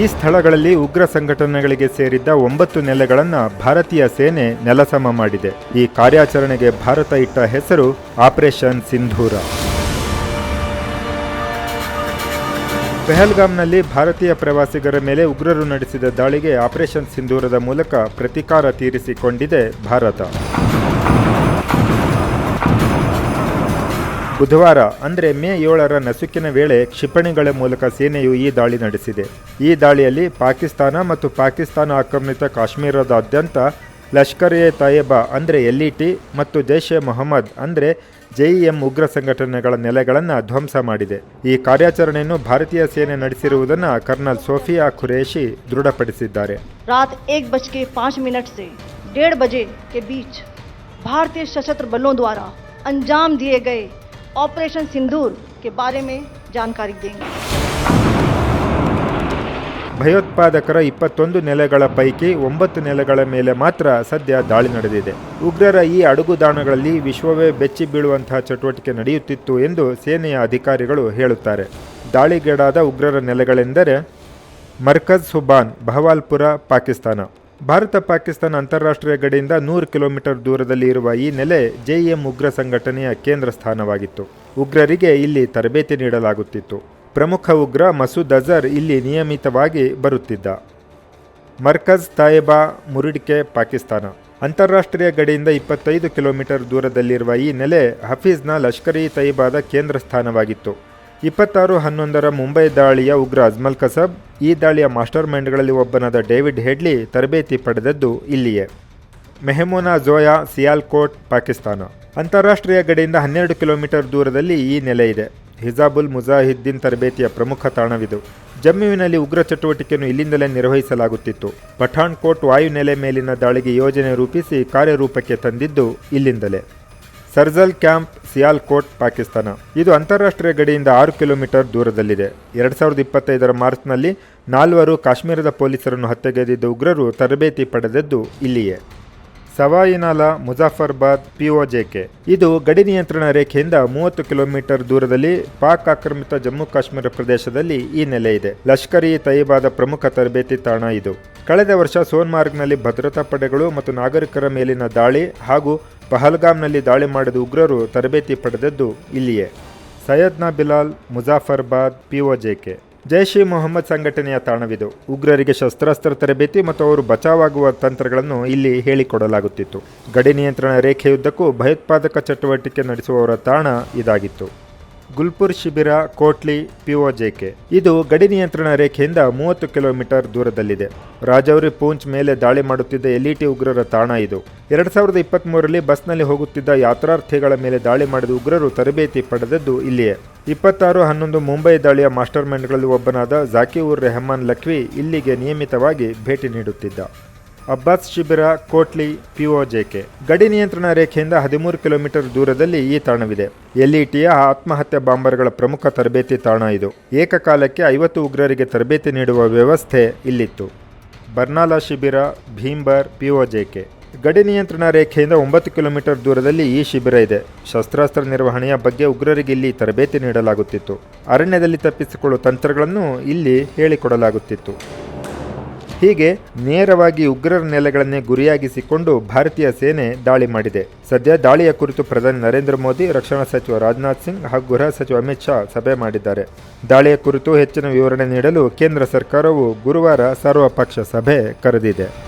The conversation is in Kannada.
ಈ ಸ್ಥಳಗಳಲ್ಲಿ ಉಗ್ರ ಸಂಘಟನೆಗಳಿಗೆ ಸೇರಿದ್ದ ಒಂಬತ್ತು ನೆಲೆಗಳನ್ನು ಭಾರತೀಯ ಸೇನೆ ನೆಲಸಮ ಮಾಡಿದೆ. ಈ ಕಾರ್ಯಾಚರಣೆಗೆ ಭಾರತ ಇಟ್ಟ ಹೆಸರು ಆಪರೇಷನ್ ಸಿಂಧೂರ. ಪೆಹಲ್ಗಾಮ್ನಲ್ಲಿ ಭಾರತೀಯ ಪ್ರವಾಸಿಗರ ಮೇಲೆ ಉಗ್ರರು ನಡೆಸಿದ ದಾಳಿಗೆ ಆಪರೇಷನ್ ಸಿಂಧೂರದ ಮೂಲಕ ಪ್ರತಿಕಾರ ತೀರಿಸಿಕೊಂಡಿದೆ ಭಾರತ. ಬುಧವಾರ, ಅಂದರೆ ಮೇ ಏಳರ ನಸುಕಿನ ವೇಳೆ ಕ್ಷಿಪಣಿಗಳ ಮೂಲಕ ಸೇನೆಯು ಈ ದಾಳಿ ನಡೆಸಿದೆ. ಈ ದಾಳಿಯಲ್ಲಿ ಪಾಕಿಸ್ತಾನ ಮತ್ತು ಪಾಕಿಸ್ತಾನ ಆಕ್ರಮಿತ ಕಾಶ್ಮೀರದಾದ್ಯಂತ ಲಷ್ಕರ್ ಎ ತಯಬಾ, ಅಂದರೆ ಟಿ ಮತ್ತು ಜೈಷ್ ಎ ಮೊಹಮ್ಮದ್, ಅಂದರೆ ಜೆಇಎಂ ಉಗ್ರ ಸಂಘಟನೆಗಳ ನೆಲೆಗಳನ್ನು ಧ್ವಂಸ ಮಾಡಿದೆ. ಈ ಕಾರ್ಯಾಚರಣೆಯನ್ನು ಭಾರತೀಯ ಸೇನೆ ನಡೆಸಿರುವುದನ್ನು ಕರ್ನಲ್ ಸೋಫಿಯಾ ಖುರೇಶಿ ದೃಢಪಡಿಸಿದ್ದಾರೆ. ರಾತ್ ಏಕ್ ಬಜ್ಕೆ ಪಾಂಚ್ ಮಿನಟ್ ಸೆ ಡೇಢ ಬಜೆ ಕೆ ಬೀಚ್ ಭಾರತೀಯ ಸಶಸ್ತ್ರ ಬಲೋ ದ್ವಾರಾ ಅಂಜಾಮ್ ದಿಯೇ ಗಯೇ ऑपरेशन सिंदूर के बारे में जानकारी देंगे ಭಯೋತ್ಪಾದಕರ ಇಪ್ಪತ್ತೊಂದು ನೆಲೆಗಳ ಪೈಕಿ ಒಂಬತ್ತು ನೆಲೆಗಳ ಮೇಲೆ ಮಾತ್ರ ಸದ್ಯ ದಾಳಿ ನಡೆದಿದೆ ಉಗ್ರರ ಈ ಅಡುಗುದಾಣಗಳಲ್ಲಿ ವಿಶ್ವವೇ ಬೆಚ್ಚಿ ಬೀಳುವಂತಹ ಚಟುವಟಿಕೆ ನಡೆಯುತ್ತಿತ್ತು ಎಂದು ಸೇನೆಯ ಅಧಿಕಾರಿಗಳು ಹೇಳುತ್ತಾರೆ ದಾಳಿಗೀಡಾದ ಉಗ್ರರ ನೆಲೆಗಳೆಂದರೆ ಮರ್ಕಜ್ ಸುಬಾನ್ ಬಹವಾಲ್ಪುರ ಪಾಕಿಸ್ತಾನ ಭಾರತ ಪಾಕಿಸ್ತಾನ ಅಂತಾರಾಷ್ಟ್ರೀಯ ಗಡಿಯಿಂದ ನೂರು ಕಿಲೋಮೀಟರ್ ದೂರದಲ್ಲಿ ಇರುವ ಈ ನೆಲೆ ಜೆಇಎಂ ಉಗ್ರ ಸಂಘಟನೆಯ ಕೇಂದ್ರ ಸ್ಥಾನವಾಗಿತ್ತು. ಉಗ್ರರಿಗೆ ಇಲ್ಲಿ ತರಬೇತಿ ನೀಡಲಾಗುತ್ತಿತ್ತು. ಪ್ರಮುಖ ಉಗ್ರ ಮಸೂದ್ ಅಜರ್ ಇಲ್ಲಿ ನಿಯಮಿತವಾಗಿ ಬರುತ್ತಿದ್ದ. ಮರ್ಕಜ್ ತಾಯಬಾ ಮುರುಡಿಕೆ, ಪಾಕಿಸ್ತಾನ. ಅಂತಾರಾಷ್ಟ್ರೀಯ ಗಡಿಯಿಂದ ಇಪ್ಪತ್ತೈದು ಕಿಲೋಮೀಟರ್ ದೂರದಲ್ಲಿರುವ ಈ ನೆಲೆ ಹಫೀಜ್ನ ಲಷ್ಕರ್ ಇ ಕೇಂದ್ರ ಸ್ಥಾನವಾಗಿತ್ತು. ಇಪ್ಪತ್ತಾರು ಹನ್ನೊಂದರ ಮುಂಬೈ ದಾಳಿಯ ಉಗ್ರ ಅಜ್ಮಲ್ ಕಸಬ್, ಈ ದಾಳಿಯ ಮಾಸ್ಟರ್ ಮೈಂಡ್ಗಳಲ್ಲಿ ಒಬ್ಬನಾದ ಡೇವಿಡ್ ಹೆಡ್ಲಿ ತರಬೇತಿ ಪಡೆದದ್ದು ಇಲ್ಲಿಯೇ. ಮೆಹಮೂನಾ ಜೋಯಾ, ಸಿಯಾಲ್ಕೋಟ್, ಪಾಕಿಸ್ತಾನ. ಅಂತಾರಾಷ್ಟ್ರೀಯ ಗಡಿಯಿಂದ ಹನ್ನೆರಡು ಕಿಲೋಮೀಟರ್ ದೂರದಲ್ಲಿ ಈ ನೆಲೆ ಇದೆ. ಹಿಜಾಬುಲ್ ಮುಜಾಹಿದ್ದೀನ್ ತರಬೇತಿಯ ಪ್ರಮುಖ ತಾಣವಿದು. ಜಮ್ಮುವಿನಲ್ಲಿ ಉಗ್ರ ಚಟುವಟಿಕೆಯನ್ನು ಇಲ್ಲಿಂದಲೇ ನಿರ್ವಹಿಸಲಾಗುತ್ತಿತ್ತು. ಪಠಾಣ್ ಕೋಟ್ ವಾಯುನೆಲೆ ಮೇಲಿನ ದಾಳಿಗೆ ಯೋಜನೆ ರೂಪಿಸಿ ಕಾರ್ಯರೂಪಕ್ಕೆ ತಂದಿದ್ದು ಇಲ್ಲಿಂದಲೇ. ಸರ್ಜಲ್ ಕ್ಯಾಂಪ್, ಸಿಯಾಲ್ಕೋಟ್, ಪಾಕಿಸ್ತಾನ. ಇದು ಅಂತಾರಾಷ್ಟ್ರೀಯ ಗಡಿಯಿಂದ ಆರು ಕಿಲೋಮೀಟರ್ ದೂರದಲ್ಲಿದೆ. ಎರಡು ಸಾವಿರದ ಇಪ್ಪತ್ತೈದರ ಮಾರ್ಚ್ನಲ್ಲಿ ನಾಲ್ವರು ಕಾಶ್ಮೀರದ ಪೊಲೀಸರನ್ನು ಹತ್ಯೆಗೈದಿದ್ದ ಉಗ್ರರು ತರಬೇತಿ ಪಡೆದದ್ದು ಇಲ್ಲಿಯೇ. ಸವಾಯಿನಾಲಾ, ಮುಜಾಫರ್ಬಾದ್, ಪಿಒಜೆಕೆ. ಇದು ಗಡಿ ನಿಯಂತ್ರಣ ರೇಖೆಯಿಂದ ಮೂವತ್ತು ಕಿಲೋಮೀಟರ್ ದೂರದಲ್ಲಿ ಪಾಕ್ ಆಕ್ರಮಿತ ಜಮ್ಮು ಕಾಶ್ಮೀರ ಪ್ರದೇಶದಲ್ಲಿ ಈ ನೆಲೆ ಇದೆ. ಲಷ್ಕರ್ ಪ್ರಮುಖ ತರಬೇತಿ ತಾಣ ಇದು. ಕಳೆದ ವರ್ಷ ಸೋನ್ಮಾರ್ಗ್ನಲ್ಲಿ ಭದ್ರತಾ ಪಡೆಗಳು ಮತ್ತು ನಾಗರಿಕರ ಮೇಲಿನ ದಾಳಿ ಹಾಗೂ ಪಹಲ್ಗಾಮ್ನಲ್ಲಿ ದಾಳಿ ಮಾಡಿದ ಉಗ್ರರು ತರಬೇತಿ ಪಡೆದದ್ದು ಇಲ್ಲಿಯೇ. ಸೈಯದ್ನಾ ಬಿಲಾಲ್, ಮುಜಾಫರ್ಬಾದ್, ಪಿಒಜೆಕೆ. ಜೈಷ್ ಇ ಮೊಹಮ್ಮದ್ ಸಂಘಟನೆಯ ತಾಣವಿದು. ಉಗ್ರರಿಗೆ ಶಸ್ತ್ರಾಸ್ತ್ರ ತರಬೇತಿ ಮತ್ತು ಅವರು ಬಚಾವಾಗುವ ತಂತ್ರಗಳನ್ನು ಇಲ್ಲಿ ಹೇಳಿಕೊಡಲಾಗುತ್ತಿತ್ತು. ಗಡಿ ನಿಯಂತ್ರಣ ರೇಖೆಯುದ್ದಕ್ಕೂ ಭಯೋತ್ಪಾದಕ ಚಟುವಟಿಕೆ ನಡೆಸುವವರ ತಾಣ ಇದಾಗಿತ್ತು. ಗುಲ್ಪುರ್ ಶಿಬಿರ, ಕೋಟ್ಲಿ, ಪಿಒಜೆಕೆ. ಇದು ಗಡಿ ನಿಯಂತ್ರಣ ರೇಖೆಯಿಂದ ಮೂವತ್ತು ಕಿಲೋಮೀಟರ್ ದೂರದಲ್ಲಿದೆ. ರಾಜೌರಿ ಪೂಂಚ್ ಮೇಲೆ ದಾಳಿ ಮಾಡುತ್ತಿದ್ದ ಎಲ್ಇಟಿ ಉಗ್ರರ ತಾಣ ಇದು. ಎರಡ್ ಸಾವಿರದ ಇಪ್ಪತ್ತ್ಮೂರರಲ್ಲಿ ಬಸ್ನಲ್ಲಿ ಹೋಗುತ್ತಿದ್ದ ಯಾತ್ರಾರ್ಥಿಗಳ ಮೇಲೆ ದಾಳಿ ಮಾಡಿದ ಉಗ್ರರು ತರಬೇತಿ ಪಡೆದದ್ದು ಇಲ್ಲಿಯೇ. ಇಪ್ಪತ್ತಾರು ಹನ್ನೊಂದು ಮುಂಬೈ ದಾಳಿಯ ಮಾಸ್ಟರ್ ಮೈಂಡ್ಗಳಲ್ಲಿ ಒಬ್ಬನಾದ ಜಾಕಿউರ್ ರೆಹಮಾನ್ ಲಖ್ವಿ ಇಲ್ಲಿಗೆ ನಿಯಮಿತವಾಗಿ ಭೇಟಿ ನೀಡುತ್ತಿದ್ದ. ಅಬ್ಬಾಸ್ ಶಿಬಿರ ಕೋಟ್ಲಿ ಪಿಒಜೆಕೆ. ಗಡಿ ನಿಯಂತ್ರಣ ರೇಖೆಯಿಂದ ಹದಿಮೂರು ಕಿಲೋಮೀಟರ್ ದೂರದಲ್ಲಿ ಈ ತಾಣವಿದೆ. ಎಲ್ಇಟಿಯ ಆತ್ಮಹತ್ಯೆ ಬಾಂಬರ್ಗಳ ಪ್ರಮುಖ ತರಬೇತಿ ತಾಣ ಇದು. ಏಕಕಾಲಕ್ಕೆ ಐವತ್ತು ಉಗ್ರರಿಗೆ ತರಬೇತಿ ನೀಡುವ ವ್ಯವಸ್ಥೆ ಇಲ್ಲಿತ್ತು. ಬರ್ನಾಲಾ ಶಿಬಿರ ಭೀಂಬರ್ ಪಿಒಜೆಕೆ. ಗಡಿ ನಿಯಂತ್ರಣ ರೇಖೆಯಿಂದ ಒಂಬತ್ತು ಕಿಲೋಮೀಟರ್ ದೂರದಲ್ಲಿ ಈ ಶಿಬಿರ ಇದೆ. ಶಸ್ತ್ರಾಸ್ತ್ರ ನಿರ್ವಹಣೆಯ ಬಗ್ಗೆ ಉಗ್ರರಿಗೆ ಇಲ್ಲಿ ತರಬೇತಿ ನೀಡಲಾಗುತ್ತಿತ್ತು. ಅರಣ್ಯದಲ್ಲಿ ತಪ್ಪಿಸಿಕೊಳ್ಳುವ ತಂತ್ರಗಳನ್ನು ಇಲ್ಲಿ ಹೇಳಿಕೊಡಲಾಗುತ್ತಿತ್ತು. ಹೀಗೆ ನೇರವಾಗಿ ಉಗ್ರರ ನೆಲೆಗಳನ್ನೇ ಗುರಿಯಾಗಿಸಿಕೊಂಡು ಭಾರತೀಯ ಸೇನೆ ದಾಳಿ ಮಾಡಿದೆ. ಸದ್ಯ ದಾಳಿಯ ಕುರಿತು ಪ್ರಧಾನಿ ನರೇಂದ್ರ ಮೋದಿ, ರಕ್ಷಣಾ ಸಚಿವ ರಾಜನಾಥ್ ಸಿಂಗ್ ಹಾಗೂ ಗೃಹ ಸಚಿವ ಅಮಿತ್ ಶಾ ಸಭೆ ಮಾಡಿದ್ದಾರೆ. ದಾಳಿಯ ಕುರಿತು ಹೆಚ್ಚಿನ ವಿವರಣೆ ನೀಡಲು ಕೇಂದ್ರ ಸರ್ಕಾರವು ಗುರುವಾರ ಸರ್ವಪಕ್ಷ ಸಭೆ ಕರೆದಿದೆ.